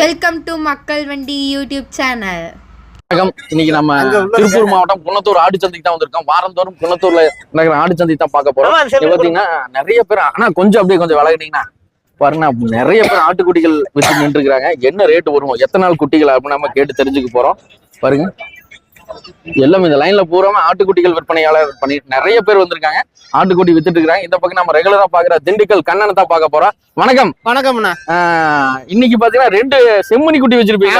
Welcome to மக்கள் வண்டி YouTube channel வணக்கம். இன்னைக்கு நம்ம திருப்பூர் மாவட்டம் குன்னத்தூர் ஆடு சந்தைக்கு தான் வந்திருக்கோம். வாரந்தோறும் குன்னத்தூர்ல நடக்கிற ஆடு சந்தை தான் பார்க்க போறோம். பாத்தீங்கன்னா நிறைய பேர் ஆனா கொஞ்சம் அப்படியே கொஞ்சம் விலகிட்டீங்கன்னா பாருங்க நிறைய பேர் ஆட்டுக்குட்டிகள் வித்து நின்று இருக்காங்க என்ன ரேட் வரும்? எத்தனை நாள் குட்டிகள் அப்படின்னு நம்ம கேட்டு தெரிஞ்சுக்க போறோம். பாருங்க. எல்லாமே இந்த லைன்ல பூராம ஆட்டுக்குட்டிகள் விற்பனையாளர் பண்ணி நிறைய பேர் வந்திருக்காங்க. ஆட்டுக்குட்டி வித்துட்டு இருக்காங்க. இந்த பக்கம் நம்ம ரெகுலரா பாக்குற திண்டுக்கல் கண்ணனை தான் பார்க்க போறோம். வணக்கம். வணக்கம்ண்ணா. ஆஹ் இன்னைக்கு பாத்தீங்கன்னா ரெண்டு செம்மணி குட்டி வச்சிருப்பீங்க.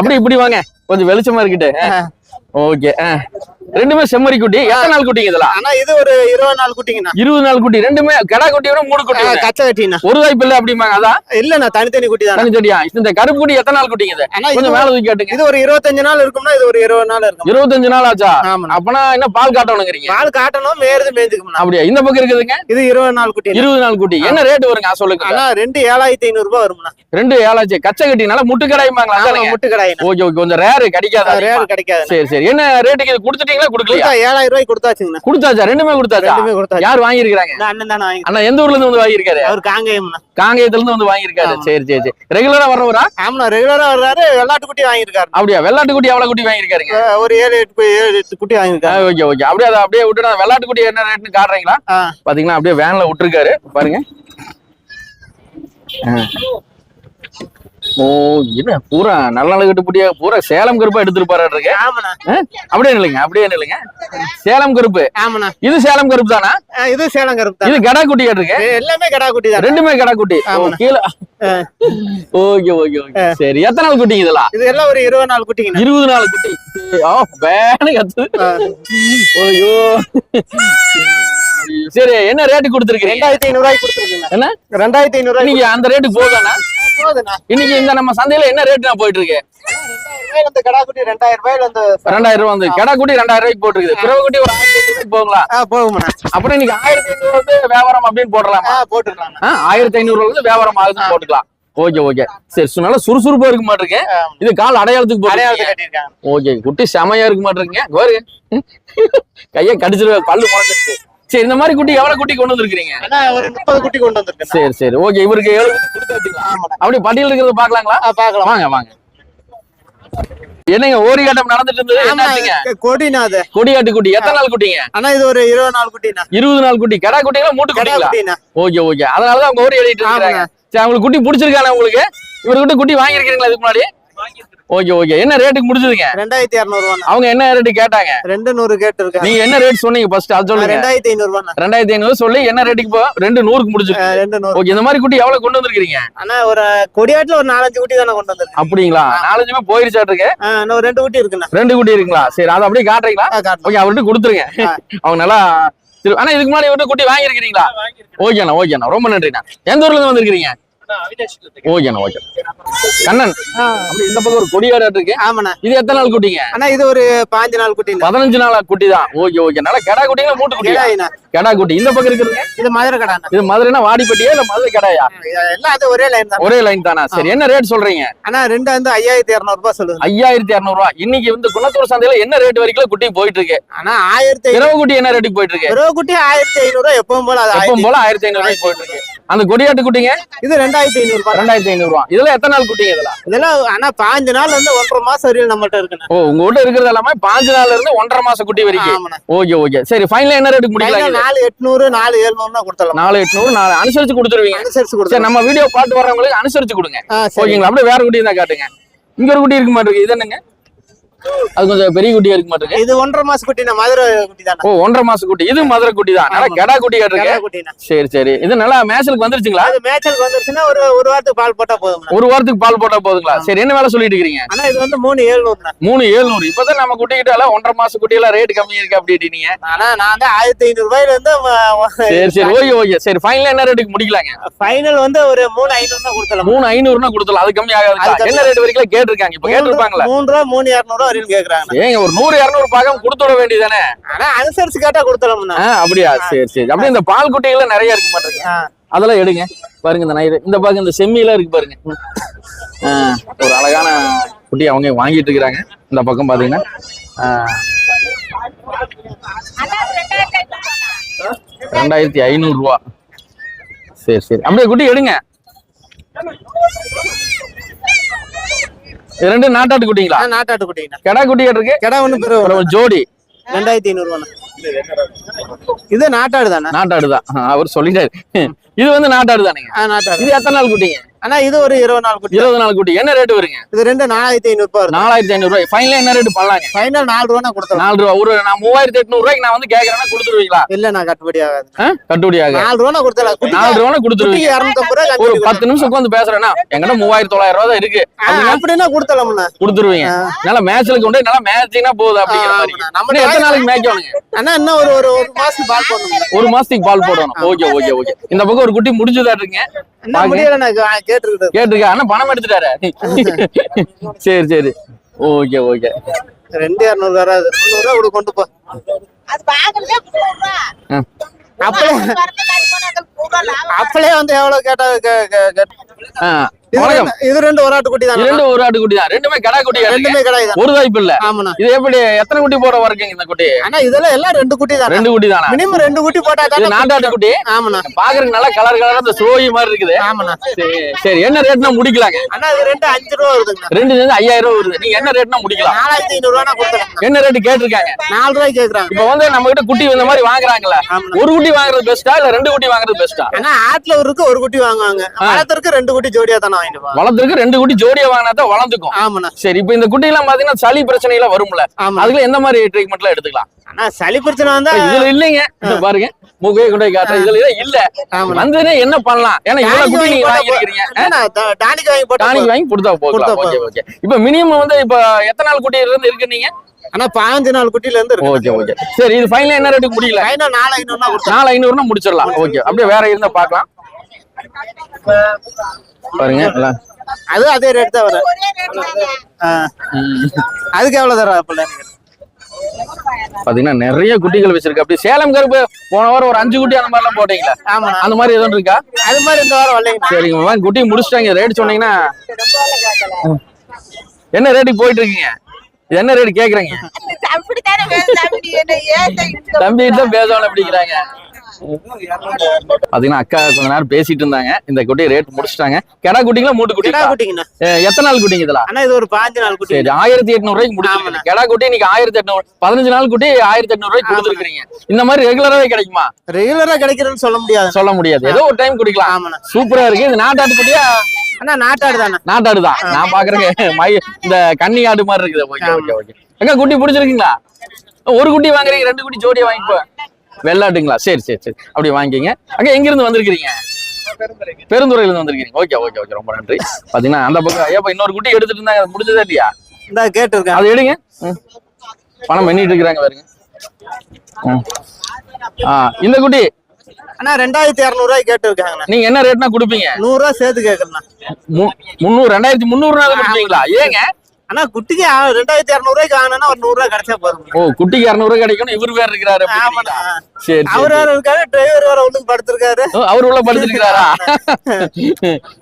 அப்படி இப்படி வாங்க. கொஞ்சம் வெளிச்சமா இருக்கட்டு ஓகே ரெண்டுமே செம்மறி குட்டி. எத்தனை நாள் குட்டிங்க இதெல்லாம்? ஆனா இது ஒரு இருபது நாள் குட்டிங்கண்ணா. இருபது நாள் குட்டி. ரெண்டுமே கடா குட்டி விட மூணு குட்டி. கச்சை கட்டிண்ணா ஒரு வாய்ப்பு இல்ல அப்படிம்பாங்க அதான் இல்லண்ணா தனித்தனி குட்டி தான் தனி செடியா இந்த கருப்பு குட்டி எத்தனை நாள் குட்டிங்க இது? கொஞ்சம் மேல தூக்கி காட்டுங்க. இது ஒரு இருபத்தஞ்சு நாள் இருக்கும்னா இது ஒரு இருபது நாள் இருக்கும் இருபத்தஞ்சு நாள் ஆச்சா? அப்பனா என்ன பால் காட்டணுங்கிறீங்க? பால் காட்டணும் மேயறது மேய்ஞ்சுக்கும்ண்ணா. அப்படியா? இந்த பக்கம் இருக்குதுங்க? இது இருபது நாள் குட்டி. இருபது நாள் குட்டி. என்ன ரேட் வருங்க? சொல்லுங்க. ஆனா ரெண்டு ஏழாயிரத்தி ஐநூறு ரூபாய் வரும்ண்ணா. ரெண்டு ஏழாச்சு. கச்சை கட்டினால முட்டு கடாயுமாங்களா முட்டு கடாயிண்ணா ஓகே ஓகே. கொஞ்சம் ரேரு கிடைக்காதா ரேர் கிடைக்காது சரி சரி. என்ன ரேட்டுக்கு இது கொடுத்துட்டீங்களா கொடுக்கலையா? கொடுத்தா ஏழாயிரம் ரூபாய் கொடுத்தாச்சுங்கண்ணா. கொடுத்தாச்சா? ரெண்டுமே கொடுத்தாச்சா? ரெண்டுமே கொடுத்தாச்சு. யார் வாங்கியிருக்கிறாங்க? இந்த அண்ணன் தானே வாங்கி அண்ணா எந்த ஊர்ல இருந்து வந்து வாங்கியிருக்காரு? அவர் காங்கேயம்ண்ணா. காங்கேயத்துல இருந்து வந்து வாங்கியிருக்காரு. ஆமா. சரி சரி சரி. ரெகுலரா வர்றவரா? ஆமாண்ணா ரெகுலரா வர்றாரு. வெள்ளாட்டு குட்டி வாங்கியிருக்காரு அப்படியா? வெள்ளாட்டு குட்டி எவ்வளவு குட்டி வாங்கியிருக்காருங்க? ஒரு ஏழு எட்டு ஏழு எட்டு குட்டி வாங்கியிருக்காரு. Okay okay. அப்படியே அதை அப்படியே விட்டுட்டு அந்த வெள்ளாட்டு குட்டி என்ன ரேட்னு காட்டுறீங்களா. பாத்தீங்கன்னா அப்படியே வேன்ல விட்டுருக்காரு. பாருங்க. ஓ என்ன பூரா நல்ல நல்ல கட்டுப்படியா பூரா சேலம் கருப்பா எடுத்துருப்பாரு அப்படியே நில்லுங்க அப்படியே நில்லுங்க. சேலம் கருப்பு. ஆமாண்ணா. இது சேலம் கருப்பு தானா? இது சேலம் கருப்பு இது கடா குட்டி இருக்கு எல்லாமே கடா குட்டி தான். ரெண்டுமே கடா குட்டி ஓ. கீழே. Okay okay okay. சரி எத்தனை நாள் குட்டிங்க இதெல்லாம்? இது எல்லாம் ஒரு இருபது நாள் குட்டிங்கண்ணா. இருபது நாள் குட்டி. ஆ வேணும் கத்து. ஐயோ. சரி என்ன ரேட்டு கொடுத்துருக்கீங்க ரெண்டாயிரத்தி ஐநூறு ரூபாய்க்கு கொடுத்துருக்குங்க. என்ன? ரெண்டாயிரத்தி ஐநூறு ரூபாய்க்கு இன்னைக்கு அந்த ரேட்டு போதானா இன்னைக்கு இந்த நம்ம சந்தையில என்ன ரேட் நான் போயிட்டு இருக்கு ரெண்டாயிரம் ரூபாய் வந்து கடா குட்டி ரெண்டாயிரம் ரூபாய்க்கு போட்டுருக்குது. பிறகு குட்டி ஒரு ஆயிரத்தி ஐநூறு போகலாம் அப்புறம் இன்னைக்கு ஆயிரத்தி ஐநூறு வந்து வியாபாரம் அப்படின்னு போடலாமா ஆ, ஆயிரத்தி ஐநூறு வந்து வியாபாரம் ஆகுதுன்னு போட்டுக்கலாம். Okay okay. சரி நல்லா சுறுசுறுப்பா இருக்க மாட்டிருக்கு. இது கால் அடையாளத்துக்கு அடையாளத்தை போட்டு கட்டியிருக்காங்க. ஓகே குட்டி செமையா இருக்க மாட்டிருக்கீங்க. பாருங்க கையை கடிச்சிருவே பல்லு முளைச்சிருக்கு சரி இந்த மாதிரி குட்டி எவ்வளவு குட்டி கொண்டு வந்திருக்கீங்க முப்பது குட்டி கொண்டு வந்திருக்கேன் சரி சரி. ஓகே இவருக்கு எவ்வளவு அப்படி பட்டியல் இருக்கிறத பாக்கலாங்களா பாக்கலாம் வாங்க வாங்க. என்னங்க ஓரியாட்டம் நடந்துட்டு இருந்தது? என்னாச்சுங்க? கொடினா அது. கொடியாட்டு குட்டி. எத்தனை நாள் குட்டிங்க? ஆனா இது ஒரு இருபது நாள் குட்டினா இருபது நாள் குட்டி. கடா குட்டிங்களா மூட்டு கடா குட்டிங்களா? Okay okay. அதனாலதான் அவங்க ஓரி எழுதிட்டு இருக்காங்க சரி உங்களுக்கு குட்டி பிடிச்சிருக்கானே உங்களுக்கு? இவர்கிட்ட குட்டி வாங்கியிருக்கீங்களா இதுக்கு முன்னாடி? Okay okay. என்ன ரேட்டுக்கு முடிச்சதுங்க ரெண்டாயிரத்தி இருநூறு ரூபாண்ணா அவங்க என்ன ரேட்டு கேட்டாங்க? ரெண்டு நூறு கேட்டு இருக்காங்க. நீங்க என்ன ரேட் சொன்னீங்க ஃபர்ஸ்ட் அது சொல்லுங்க. ரெண்டாயிரத்தி ஐநூறு ரூபாண்ணா ரெண்டாயிரத்தி ஐநூறு சொல்லி என்ன ரேட்டுக்கு போ ரெண்டு நூறுக்கு முடிச்சிருக்கு ஆ, ரெண்டு நூறு. ஓகே இந்த மாதிரி குட்டி எவ்வளவு கொண்டு வந்திருக்கீங்க ஆனா ஒரு கொடியாட்டுல ஒரு நாலஞ்சு குட்டி தானே கொண்டு வந்திருக்கேன். அப்படிங்களா? நாலஞ்சுமே போயிருச்சாட்டுருக்கு இன்னும் ரெண்டு குட்டி இருக்குண்ணா. ரெண்டு குட்டி இருக்குங்களா? சரி அதை அப்படியே காட்டுறீங்களா. ஓகே அவர்கிட்ட கொடுத்துருங்க. அவங்க நல்லா ஆனா இதுக்கு முன்னாடி இவர்கிட்ட குட்டி வாங்கியிருக்கிறீங்களா? ஓகேண்ணா ஓகேண்ணா. ரொம்ப நன்றிண்ணா. எந்த ஊர்ல இருந்து வந்திருக்கிறீங்க? ஓகேண்ணா ஓகே கண்ணன் இந்த பக்கம் ஒரு கொடியாடு இருக்கு. ஆமாண்ணா. இது எத்தனை நாள் குட்டிங்க? ஆனா இது ஒரு பாஞ்சு நாள் குட்டிண்ணா. பதினஞ்சு நாள் குட்டி தான். Okay okay. நல்லா கெடா குட்டிங்களா மூட்டு கிடாயிண்ணா. கெடா குட்டி. இந்த பக்கம் இருக்குதுங்க? இது மதுரை கடாண்ணா. இது மதுரைனா வாடிப்பட்டியா இல்ல மதுரை கடாயா? எல்லாம் அது ஒரே லைன் தான். ஒரே லைன் தானா? சரி என்ன ரேட் சொல்றீங்க? ஆனா ரெண்டு வந்து ஐயாயிரத்தி இருநூறு ரூபாய் சொல்லுங்க ஐயாயிரத்தி இருநூறு ரூபாய் இன்னைக்கு வந்து குணத்தூர் சந்தையில என்ன ரேட் வரைக்கும் குட்டி போயிட்டு இருக்கு ஆனா ஆயிரத்தி இரவு குட்டி என்ன ரேட்டுக்கு போயிட்டு இருக்கு குட்டி ஆயிரத்தி ஐநூறு ரூபாய் எப்பவும் போல எப்பவும் ஆயிரத்தி- போல ஆயிரத்தி ஐநூறு ரூபாய்க்கு போயிட்டு இருக்கு அந்த கொடியாட்டு குட்டிங்க? இது ரெண்டாயிரத்தி ஐநூறு ரூபாய். ரெண்டாயிரத்தி ஐநூறு ரூபாய் இதெல்லாம் எத்தனை நாள் குட்டிங்க இதெல்லாம்? இதெல்லாம் ஆனா பாஞ்சு நாள் வந்து ஒன்றரை மாசம் வரையும் நம்மள்ட்ட இருக்குண்ணா. ஓ உங்க வீட்டுல இருக்கிறது எல்லாமே பாஞ்சு நாள்ல இருந்து ஒன்றரை மாசம் குட்டி வரைக்கும்? Okay okay. சரி ஃபைனல் என்ன கையில இது? நாலு எட்நூறு நாலு எழுநூறுனா கொடுத்தலாம் நாலு எட்நூறு நாலு அனுசரிச்சு கொடுத்துருவீங்க. அனுசரிச்சு சரி கொடுத்தலாம் நம்ம வீடியோ பார்த்து வர்றவங்களுக்கு அனுசரிச்சு கொடுங்க. ஓகேங்களா? அப்படியே வேற குட்டி தான் காட்டுங்க. இங்க ஒரு குட்டி இருக்க மாட்டிருக்கு இது என்னங்க? அது கொஞ்சம் பெரிய குட்டியா இருக்க மாட்டிருக்கு இது ஒன்றரை மாசம் குட்டினா மதுரை குட்டி தானே ஓ ஒன்றரை மாசம் குட்டி. இது மதுரை குட்டி தான் நல்லா. கெடா குட்டி இருக்கு கடா குட்டினா. சரி சரி. இது நல்லா மேய்ச்சலுக்கு வந்துருச்சுங்களா? அது மேய்ச்சலுக்கு வந்துருச்சுன்னா ஒரு ஒரு வாரத்துக்கு பால் போட்டா போதும். ஒரு வாரத்துக்கு பால் போட்டா போதுங்களா? சரி என்ன வேலை சொல்லிட்டு இருக்கீங்க ஆனா இது வந்து மூணு ஏழுநூறுண்ணா மூணு ஏழுநூறு இப்பதான் நம்ம குட்டிக்கிட்டால ஒன்றரை மாசம் குட்டியெல்லாம் ரேட் கம்மி இருக்கு அப்படின்னீங்க ஆனா நான் வந்து ஆயிரத்தி ஐநூறு ரூபாயில இருந்து சரி சரி. Okay okay. சரி ஃபைனலா என்ன ரேட்டுக்கு முடிக்கலாங்க? ஃபைனல் வந்து ஒரு மூணு ஐநூறு தான் கொடுத்தலாம் மூணு ஐநூறுனா கொடுத்தலாம் அது கம்மி ஆகாது என்ன ரேட் வரைக்கும் கேட்டிருக்காங்க? இப்ப கேட்டிருப்பாங்களா? மூணு ரூபா மூணு இரநூறு கேக்குறாங்க. ஏங்க ஒரு நூறு இரநூறு பாகம் கொடுத்து விட வேண்டியதானே ஆனா அனுசரிச்சு கேட்டா கொடுத்தலாம்ண்ணா அப்படியா? சரி சரி. அப்படியே இந்த பால் குட்டிகள் நிறைய இருக்க மாட்டேங்க. அதெல்லாம் எடுங்க. பாருங்க இந்த நைரு இந்த பாருங்க இந்த செம்மியெல்லாம் இருக்கு பாருங்க. ஒரு அழகான குட்டி அவங்க வாங்கிட்டு இருக்கிறாங்க. இந்த பக்கம் பாத்தீங்கன்னா. ரெண்டாயிரத்தி ஐநூறு ரூபா. சரி சரி. அப்படியே குட்டி எடுங்க. இது ரெண்டு நாட்டாட்டு குட்டிங்களா? நாட்டாட்டு குட்டிங்கண்ணா கெடா குட்டி இருக்கு? கிடா ஒரு ஜோடி. ரெண்டாயிரத்தி ஐநூறு ரூபாண்ணா இது நாட்டாடு தானே? நாட்டாடு தான். அவர் சொல்லிட்டாரு. இது வந்து நாட்டாடு தானேங்க? நாட்டாடு. இது எத்தனை நாள் குட்டிங்க? ஆனா இது ஒரு இருபது நாள் குட்டி. இருபது நாள் குட்டி. என்ன ரேட் வருங்க? இது ரெண்டு நாலாயிரத்தி ஐநூறு ரூபாய் நாலாயிரத்தி ஐநூறு ரூபாய். ஃபைனல் என்ன ரேட் பண்ணலாங்க? ஃபைனல் நாலு ரூபா கொடுத்தலாம் நாலு ரூபா. ஒரு நான் மூவாயிரத்தி எட்நூறு ரூபாய்க்கு நான் வந்து கேட்கறேன்னா கொடுத்துருவீங்களா? இல்ல நான் கட்டுப்படி ஆகாது. ஆ? கட்டுப்படியாக. நாலு ரூபா குட்டி நாலு ரூபா கொடுத்துருவீங்க. இரநூத்தம்பது ரூபா ஒரு கட்டுப்படி பத்து நிமிஷம் உட்காந்து பேசுறேன்னா என்கிட்ட மூவாயிரத்தி தொள்ளாயிரம் ரூபா தான் இருக்கு. அப்படின்னா கொடுத்தலாம்ண்ணா கொடுத்துருவீங்க. நல்லா மேட்ச்ல கொண்டு நல்லா மேட்சிங்னா போகுது அப்படிங்கிற மாதிரி. நம்ம எத்தனை நாளைக்கு மேய்க்கணுங்க அண்ணா இன்னும் ஒரு ஒரு ஒரு மாசம் பால் போடணும் ஒரு மாசத்துக்கு பால் போடணும். Okay okay okay. இந்த பக்கம் ஒரு குட்டி முடிச்சுதா இருக்கீங்க. முடியல நான் கேட்டுருக்குது கேட்டிருக்கா அண்ணா பணம் எடுத்துட்டாரு. சரி சரி. Okay okay. ரெண்டு இரநூறு வராது முந்நூறு ரூபா கொடு கொண்டு போ. அப்பளே. அப்பளே வந்து எவ்வளவு கேட்டா இது ரெண்டு- ரெண்டு ஒரு ஆட்டு குட்டி தான்? இரண்டு ஒரு ஆட்டு குட்டி தான் ரெண்டுமே கடா குட்டி ரெண்டுமே கடை தான் ஒரு இல்ல. ஆமாண்ணா. இது எப்படி எத்தனை குட்டி போட வரீங்க இந்த குட்டி? ஆனா இதெல்லாம் எல்லாம் ரெண்டு குட்டி தான். ரெண்டு குட்டி தானா? மினிமம் ரெண்டு குட்டி போட்டா தான் நாட்டாட்டு குட்டி ஆமாண்ணா. பாக்குறதுக்கு நல்லா கலர் கலரா இந்த ஸ்லோயி மாதிரி இருக்குது. ஆமாண்ணா. சரி, என்ன ரேட்னா முடிக்கலாங்க? அண்ணா இது ரெண்டு அஞ்சு ரூபா வருதுங்கண்ணா. ரெண்டு சேர்ந்து ஐயாயிரம் ரூபா வருது. நீங்க என்ன ரேட்னா முடிக்கலாம்? நாலாயிரத்தி ஐநூறு ரூபா கொடுத்துருக்கேன். என்ன ரேட் கேட்டிருக்காங்க? நாலு ரூபாய்க்கு கேக்குறாங்க. இப்ப வந்து நம்ம கிட்ட குட்டி இந்த மாதிரி வாங்குறாங்கல்ல. ஒரு குட்டி வாங்குறது பெஸ்டா இல்ல ரெண்டு குட்டி வாங்குறது பெஸ்டா ஆனா ஒரு இருக்கு ஒரு குட்டி வாங்குவாங்க. வளர்த்துருக்கு ரெண்டு குட்டி ஜோடியா தானே வாங்கிட்டு போவாங்க வளர்த்துருக்கு ரெண்டு குட்டி ஜோடியா வாங்கினா தான் வளர்ந்துக்கும். ஆமாண்ணா. சரி இப்ப இந்த குட்டி எல்லாம் பாத்தீங்கன்னா சளி பிரச்சனை எல்லாம் வரும்ல. ஆமா அதுல எந்த மாதிரி ட்ரீட்மெண்ட் எல்லாம் எடுத்துக்கலாம்? ஆனா சளி பிரச்சனை வந்தா இதுல இல்லைங்க. பாருங்க மூக்கையை கொண்டு காட்டுறேன். இதுல இல்ல. ஆமாண்ணா. வந்ததுன்னா என்ன பண்ணலாம்? ஏன்னா இவ்வளவு குட்டி நீங்க வாங்கி டா- டானிக் வாங்கி டானிக் வாங்கி கொடுத்தா போகலாம் ஓகே ஓகே. இப்ப மினிமம் வந்து இப்ப எத்தனை நாள் குட்டி இருந்து இருக்கு நீங்க? ஆனா பாஞ்சு நாள் குட்டில இருந்து ஓகே ஓகே. சரி இது ஃபைனல் என்ன ரேட்டுக்கு முடியல? நாலு ஐநூறுனா நாலு ஐநூறுனா முடிச்சிடலாம். ஓகே அப்படியே வேற இருந்தா பார்க்கலாம். பாருங்க. அது அதே ரேட் தான் வரும். ஒரே ரேட் தாங்க. ஆ. ம். அதுக்கு எவ்வளவு தர பாத்தீங்கன்னா நிறைய குட்டிகள் வச்சிருக்கு. அப்படி சேலம் கருப்பு போன வாரம் ஒரு அஞ்சு குட்டி அந்த மாதிரி எல்லாம் போட்டீங்களா? ஆமாண்ணா அந்த மாதிரி எதுவும் இருக்கா? அது மாதிரி இந்த வாரம் வரலைங்கண்ணா சரிங்க குட்டி முடிச்சிட்டாங்க. ரேட் சொன்னீங்கன்னா என்ன ரேட்டுக்கு போயிட்டு இருக்கீங்க? என்ன ரேட் கேக்குறீங்க? தம்பி. தான் பேசணும் அப்படிங்கிறாங்க. பாத்தீங்கன்னா அக்கா கொஞ்ச நேரம் பேசிட்டு இருந்தாங்க. இந்த குட்டி ரேட் முடிச்சிட்டாங்க. கெடா குட்டிங்களா மூட்டு குட்டி? கிடா குட்டிங்கண்ணா. எத்தனை நாள் குட்டிங்க இதெல்லாம்? ஆனா இது ஒரு பாஞ்சு நாள் குட்டி. சரி ஆயிரத்தி எட்நூறு ரூபாய்க்கு முடிச்சிருக்கீங்க. கெடா குட்டி இன்னைக்கு ஆயிரத்தி எட்நூறு பதினஞ்சு நாள் குட்டி ஆயிரத்தி எட்நூறு ரூபாய்க்கு கொடுத்துருக்கீங்க. இந்த மாதிரி ரெகுலராவே கிடைக்குமா? ரெகுலரா கிடைக்கிறதுன்னு சொல்ல முடியாது. சொல்ல முடியாது. ஏதோ ஒரு டைம் குடிக்கலாம். ஆமாண்ணா. சூப்பரா இருக்கு. இது நாட்டாட்டு குட்டியா? ஆனா நாட்டாடு தானே. நாட்டாடு தான் நான் பாக்குறேன். மை இந்த கன்னி ஆடு மாதிரி இருக்குது. Okay okay okay. அக்கா குட்டி பிடிச்சிருக்கீங்களா? ஒரு குட்டி வாங்குறீங்க ரெண்டு குட்டி ஜோடியா வாங்கிப்போ வெள்ளாட்டுங்களா? சரி சரி சரி. அப்படி வாங்கிக்கிங்க. அக்கா எங்க இருந்து வந்திருக்கீங்க பெருந்துறையில இருந்து வந்திருக்கீங்க ஓகே ஓகே ஓகே. ரொம்ப நன்றி. பாத்தீங்கன்னா அந்த பக்கம் ஏப்பா இன்னொரு குட்டி எடுத்துட்டு இருந்தாங்க. முடிஞ்சதா இல்லையா? இந்த கேட்டிருக்கேன். அது எடுங்க. பணம் பண்ணிட்டு இருக்கிறாங்க பாருங்க. இந்த குட்டி. ஆனா ரெண்டாயிரத்தி ரூபாய் கேட்டிருக்காங்கண்ணா. நீங்க என்ன ரேட்னா கொடுப்பீங்க? நூறு ரூபாய் சேர்த்து கேக்குறேண்ணா. மு- முந்நூறு ரெண்டாயிரத்தி முந்நூறு நாள் கொடுப்பீங்களா? ஏங்க ஆனா குட்டிக்கு ரெண்டாயிரத்தி இரநூறு ரூபாய்க்கு வாங்கினா ஒரு நூறு ரூபாய் கிடைச்சா போதும். ஓ குட்டிக்கு இரநூறு கிடைக்கணும். இவர் வேற இருக்கிறாரு ஆமாண்ணா அப்படிங்கிறீங்களா? சரி சரி, அவர் வேற இருக்காரு டிரைவர் வேற உள்ளுக்கு படுத்திருக்காரு. அவர் உள்ள படுத்திருக்கிறாரா?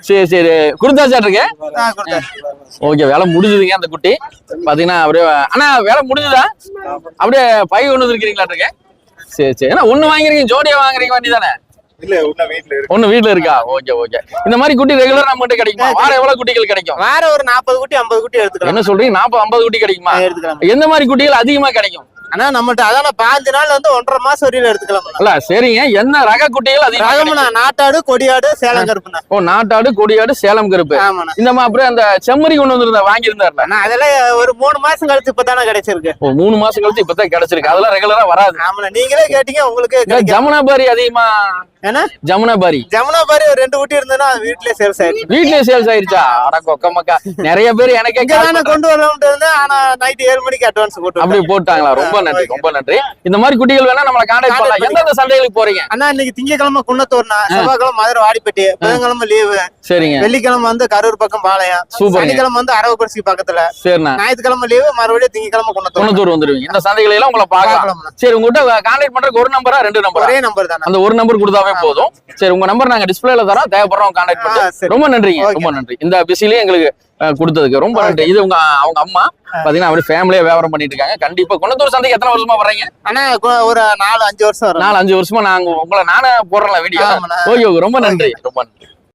சரி சரி. கொடுத்தாச்சாட்டுருக்கு ஆ, கொடுத்தாரு. ஓகே வேலை முடிஞ்சதுங்க அந்த குட்டி. பாத்தீங்கன்னா அப்படியே அண்ணா வேலை முடிஞ்சுதா? அப்படியே பை ஒண்ணு இருக்கிறீங்களாட்டுருக்கு சரி சரி. ஏன்னா ஒண்ணு வாங்குறீங்க ஜோடியா வாங்குறீங்க வண்டி தானே இல்ல உன்ன வீட்ல இருக்கு. ஒண்ணு வீட்ல இருக்கா? Okay okay. இந்த மாதிரி குட்டி ரெகுலரா நம்ம கிட்ட கிடைக்குமா? வாரம் எவ்வளவு குட்டிகள் கிடைக்கும்? வேற ஒரு நாற்பது குட்டி ஐம்பது குட்டி எடுத்துக்கலாம். என்ன சொல்றீங்க? நாற்பது ஐம்பது குட்டி கிடைக்குமா? எடுத்துக்கலாம். எந்த மாதிரி குட்டிகள் அதிகமா கிடைக்கும்? ஆனா நம்மகிட்ட அதான் பாஞ்சு நாள் வந்து ஒன்றரை மாசம் வரையில எடுத்துக்கலாம். அல்ல சரிங்க. என்ன ரக குட்டிகள் அதிகமா? ரகம்ண்ணா நாட்டாடு கொடியாடு சேலம் கருப்புண்ணா ஓ நாட்டாடு கொடியாடு சேலம் கருப்பு. ஆமாண்ணா. இந்த மாதிரி அப்புறம் அந்த செம்மறி கொண்டு வந்திருந்தா வாங்கியிருந்தாருல? அதெல்லாம் ஒரு மூணு மாசம் கழிச்சு இப்பதானே கிடைச்சிருக்கு. ஓ மூணு மாசம் கழிச்சு இப்பதான் கிடைச்சிருக்கு. அதெல்லாம் ரெகுலரா வராது. ஆமாண்ணா நீங்களே கேட்டீங்க உங்களுக்கு. ஜமுனாபாரி அதிகமா ஏன்னா ஜமுனாபாரி ஜமுனா பாரி ஒரு ரெண்டு குட்டி இருந்ததுன்னா வீட்லயே சேல்ஸ் ஆயிடுச்சு. வீட்லயே சேல்ஸ் ஆயிருச்சா? அட கொக்க மக்கா. நிறைய பேர் எனக்கே தானே கொண்டு இருந்தேன். ஆனா நைட் ஏழு மணிக்கு அட்வான்ஸ் போட்டு அப்படி போட்டாங்களா? ரொம்ப நன்றி ரொம்ப நன்றி. இந்த மாதிரி குட்டிகள் வேணா நம்மள கான்டாக்ட் பண்ணலாம். எந்தெந்த சந்தைகளுக்கு போறீங்க? அண்ணா இன்னைக்கு திங்கக்கிழமை குன்னத்தூர்னா செவ்வாய்க்கிழமை மதுரை வாடிப்பட்டி புதன்கிழமை லீவு சரிங்க. வெள்ளிக்கிழமை வந்து கரூர் பக்கம் பாளையம். சூப்பருங்க. சனிக்கிழமை வந்து அரவக்குறிச்சி பக்கத்துல. சரிண்ணா. ஞாயிற்றுக்கிழமை லீவு மறுபடியும் திங்கக்கிழமை குன்னத்தூர். குணத்தூர் வந்துருவீங்க. இந்த சந்தைகளை எல்லாம் உங்களை பார்க்கலாம். சரி உங்ககிட்ட கான்டாக்ட் பண்றதுக்கு ஒரு நம்பரா ரெண்டு நம்பரா ஒரே நம்பர் தானே. அந்த ஒரு நம்பர் கொடுத்தாவே போதும். சரி உங்க நம்பர் நாங்க டிஸ்பிளேல தரோம். தேவைப்படுறோம் கான்டாக்ட் பண்ணுங்க. ரொம்ப நன்றிங்க. ரொம்ப நன்றி. இந்த பிஸிலேயே எங்களுக்கு கொடுத்ததுக்கு ரொம்ப நன்றி. இது உங்க அவங்க அம்மா. பாத்தீங்கன்னா அப்படியே ஃபேமிலியா வியாபாரம் பண்ணிட்டு இருக்காங்க. கண்டிப்பா குணத்தூர் சந்தைக்கு எத்தனை வருஷமா வர்றீங்க? ஆனா ஒரு நாலு அஞ்சு வருஷம் நாலு அஞ்சு வருஷமா நாங்க உங்களை நானே போடுறேன் வீடியோ. ஓகே ரொம்ப நன்றி. ரொம்ப நன்றி.